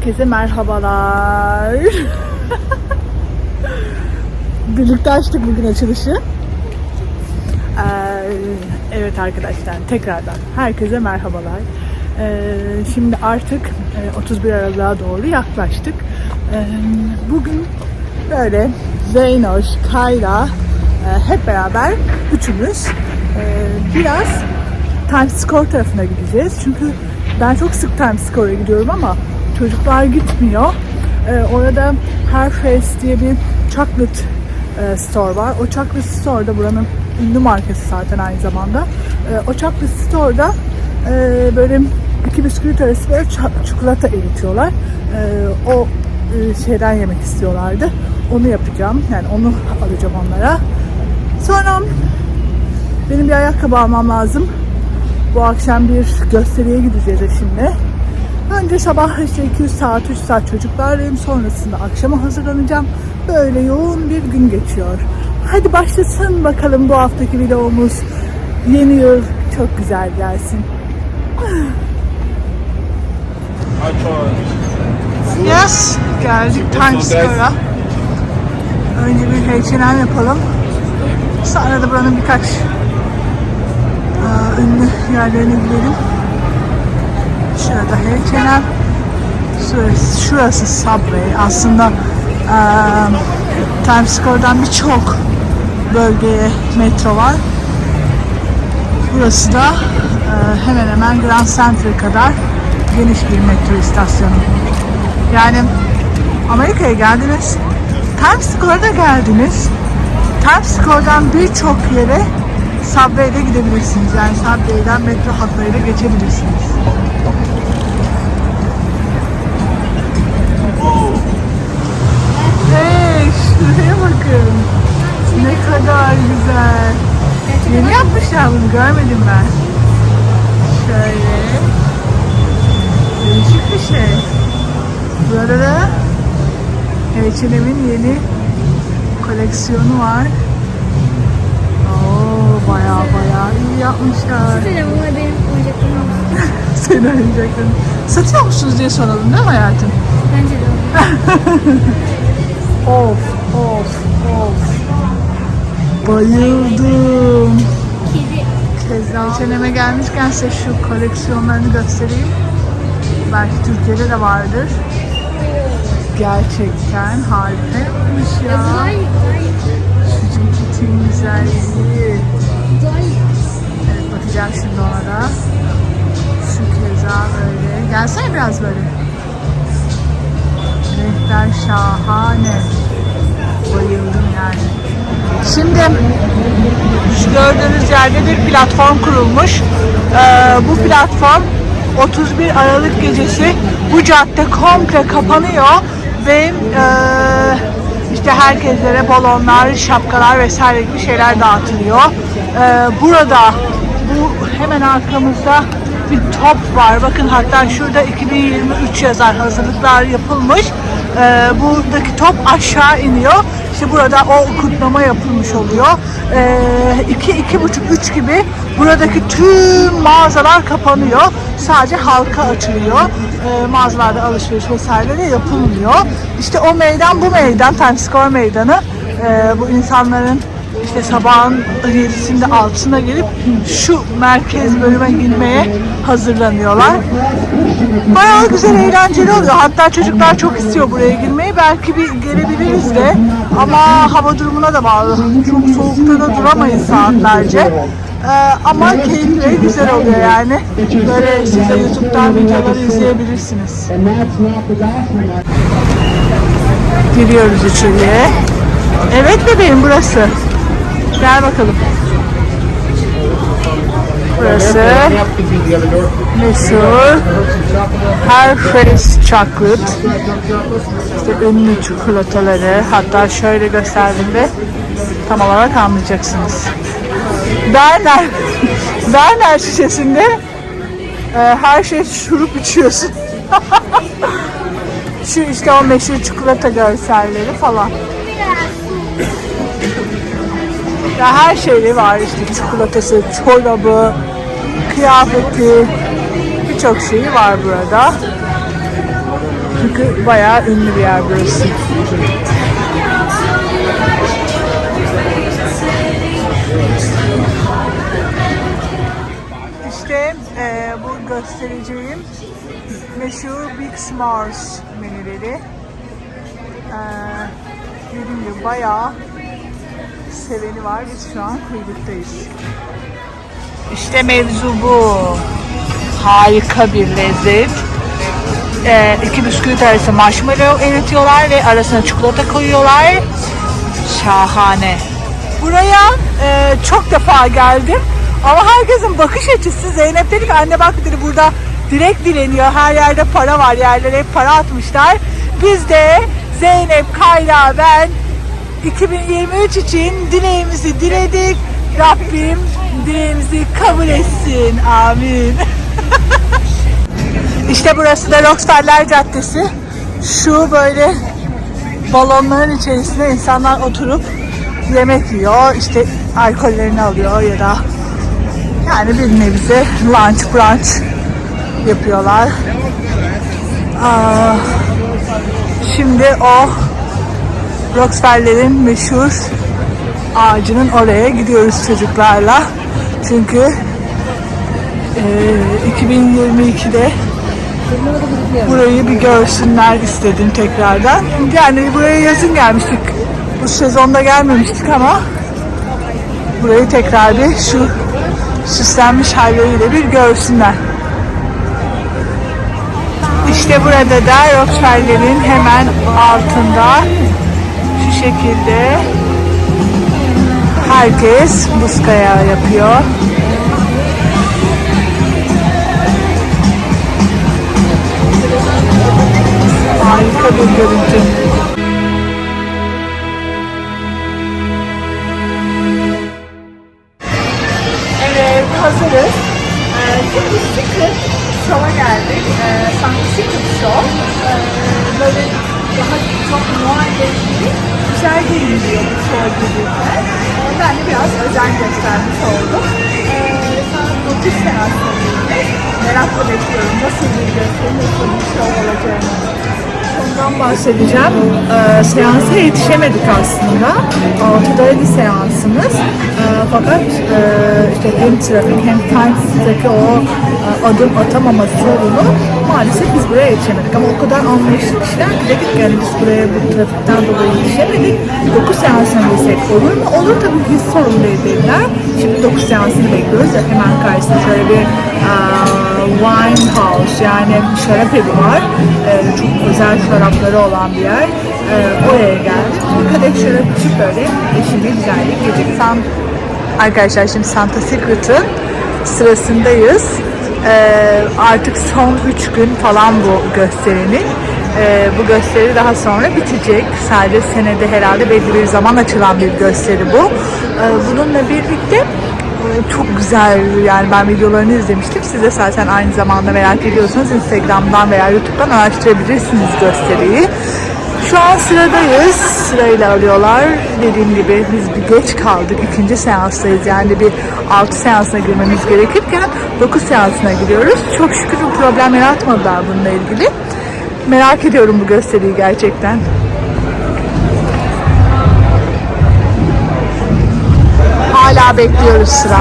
Herkese merhabalar. Birlikte açtık bugün açılışı. Ee, evet arkadaşlar tekrardan herkese merhabalar. Ee, şimdi artık e, 31 Aralık'a doğru yaklaştık. Ee, bugün böyle Zeynoş, Kayra e, hep beraber üçümüz e, biraz Times Square tarafına gideceğiz. Çünkü ben çok sık Times Square'a gidiyorum ama çocuklar gitmiyor. Ee, orada Herface diye bir chocolate e, store var. O chocolate store'da buranın ünlü markası zaten aynı zamanda. E, o chocolate store'da e, böyle iki bisküvit arası böyle çikolata eritiyorlar. E, o e, şeyden yemek istiyorlardı. Onu yapacağım. Yani onu alacağım onlara. Sonra benim bir ayakkabı almam lazım. Bu akşam bir gösteriye gideceğiz şimdi. Önce sabah işte 200 saat, 3 saat çocuklarlayım. Sonrasında akşama hazırlanacağım. Böyle yoğun bir gün geçiyor. Hadi başlasın bakalım bu haftaki videomuz. Yeni yıl çok güzel gelsin. Yes, geldik Times Square'a. Önce bir H&M yapalım. Sonra da buranın birkaç ünlü yerlerine gidelim. Şurada H&M. Şurası, şurası Subway. Aslında eee, Times Square'dan birçok bölgeye metro var. Burası da eee, hemen hemen Grand Central kadar geniş bir metro istasyonu. Yani Amerika'ya geldiniz, Times Square'da geldiniz. Times Square'dan birçok yere Subway'de gidebilirsiniz. Yani Subway'den metro hatlarıyla geçebilirsiniz. H&M'in yeni koleksiyonu var. Oo, baya baya iyi yapmışlar. Selam ama benim oyuncaklarım. Senin oyuncakların. Satıyor musunuz diye soralım değil mi hayatım? Bence de. Of, of, of. Bayıldım. Kedi. Çeneme gelmişken size şu koleksiyonlarını göstereyim. Belki Türkiye'de de vardır. Gerçekten harika yapmış ya. Şu ceketin güzelliği. Evet bakacağım şimdi ona da. Şu keza böyle. Gelsene biraz böyle. Renkler şahane. Bayıldım yani. Şimdi şu gördüğünüz yerde bir platform kurulmuş. Ee, bu platform 31 Aralık gecesi bu cadde komple kapanıyor ve e, işte herkeslere balonlar, şapkalar vesaire gibi şeyler dağıtılıyor. Ee, burada bu hemen arkamızda bir top var. Bakın hatta şurada 2023 yazar hazırlıklar yapılmış. Ee, buradaki top aşağı iniyor. İşte burada o kutlama yapılmış oluyor. Ee, iki, buçuk, üç gibi buradaki tüm mağazalar kapanıyor. Sadece halka açılıyor. Ee, mağazalarda alışveriş vesaire de yapılmıyor. İşte o meydan bu meydan, Times Square meydanı. Ee, bu insanların işte sabahın 7'sinde 6'sına gelip şu merkez bölüme girmeye hazırlanıyorlar. Bayağı güzel eğlenceli oluyor. Hatta çocuklar çok istiyor buraya girmeyi. Belki bir gelebiliriz de ama hava durumuna da bağlı. Çok soğukta da duramayız saatlerce. Ee, ama keyifli güzel oluyor yani. Böyle siz de YouTube'dan videoları izleyebilirsiniz. Giriyoruz içeriye. Evet bebeğim burası. Gel bakalım. Burası meşhur Herface Chocolate. İşte ünlü çikolataları. Hatta şöyle gösterdiğimde tam olarak anlayacaksınız. Berner, Berner şişesinde e, her şey şurup içiyorsun. Şu işte o meşhur çikolata görselleri falan. Ya her şeyi var işte çikolatası, çorabı, kıyafeti, birçok şeyi var burada. Çünkü bayağı ünlü bir yer burası. İşte eee, bu göstereceğim meşhur Big S'mores menüleri. Eee dediğim gibi bayağı seveni var. Biz şu an kuyruktayız. İşte mevzu bu. Harika bir lezzet. Ee, iki bisküvit arası marshmallow eritiyorlar ve arasına çikolata koyuyorlar. Şahane. Buraya e, çok defa geldim. Ama herkesin bakış açısı Zeynep dedi ki anne bak dedi burada direkt dileniyor. Her yerde para var. Yerlere hep para atmışlar. Biz de Zeynep, Kayra, ben 2023 için dileğimizi diledik. Rabbim dileğimizi kabul etsin. Amin. işte burası da Rockstarlar Caddesi. Şu böyle balonların içerisinde insanlar oturup yemek yiyor. işte alkollerini alıyor ya da yani bir nebze lunch brunch yapıyorlar. Aa, şimdi o Rockefeller'in meşhur ağacının oraya gidiyoruz çocuklarla. Çünkü e, 2022'de burayı bir görsünler istedim tekrardan. Yani buraya yazın gelmiştik. Bu sezonda gelmemiştik ama burayı tekrar bir şu süslenmiş halleriyle bir görsünler. İşte burada da Rockefeller'in hemen altında şu şekilde herkes buz kayağı yapıyor. Harika bir görüntü. Evet, hazırız. Ee, şimdi Secret Show'a geldik. Ee, sanki Secret Show. Ee, böyle daha çok değil, güzel giyiniyor bu. Ee, ben de biraz özen göstermiş oldum. Ee, saat 9 seansla birlikte. Merakla bekliyorum nasıl bir gösteri, nasıl bir olacağını. Ondan bahsedeceğim. Ee, seansa yetişemedik aslında. 6'daydı seansımız. Ee, fakat e, işte hem trafik hem Times'taki o e, adım atamama sorunu maalesef biz buraya yetişemedik. Ama o kadar anlayışlı kişiler ki dedik yani biz buraya bu trafikten dolayı yetişemedik. 9 seansına desek olur mu? Olur tabii ki sorun değil dediler. Şimdi 9 seansını bekliyoruz. Hemen karşısında şöyle bir e, wine house yani şarap evi var. E, çok özel şarapları olan bir yer. E, oraya geldik. Bir kadeh şarap içip böyle eşimle güzel bir gece. Tam arkadaşlar şimdi Santa Secret'ın sırasındayız. E, artık son 3 gün falan bu gösterinin. E, bu gösteri daha sonra bitecek. Sadece senede herhalde belli bir zaman açılan bir gösteri bu. E, bununla birlikte ee, çok güzel yani ben videolarını izlemiştim. Siz de zaten aynı zamanda merak ediyorsanız Instagram'dan veya YouTube'dan araştırabilirsiniz gösteriyi. Şu an sıradayız. Sırayla alıyorlar. Dediğim gibi biz bir geç kaldık. İkinci seanstayız. Yani bir 6 seansına girmemiz gerekirken 9 seansına giriyoruz. Çok şükür bir problem yaratmadılar bununla ilgili. Merak ediyorum bu gösteriyi gerçekten. Hala bekliyoruz sıra.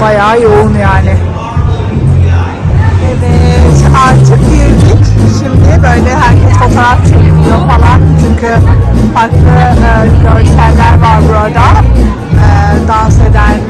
Bayağı yoğun yani. Evet artık girdik. Şimdi böyle herkes fotoğraf çekiyor falan. Çünkü farklı e, görseller var burada. E, dans eden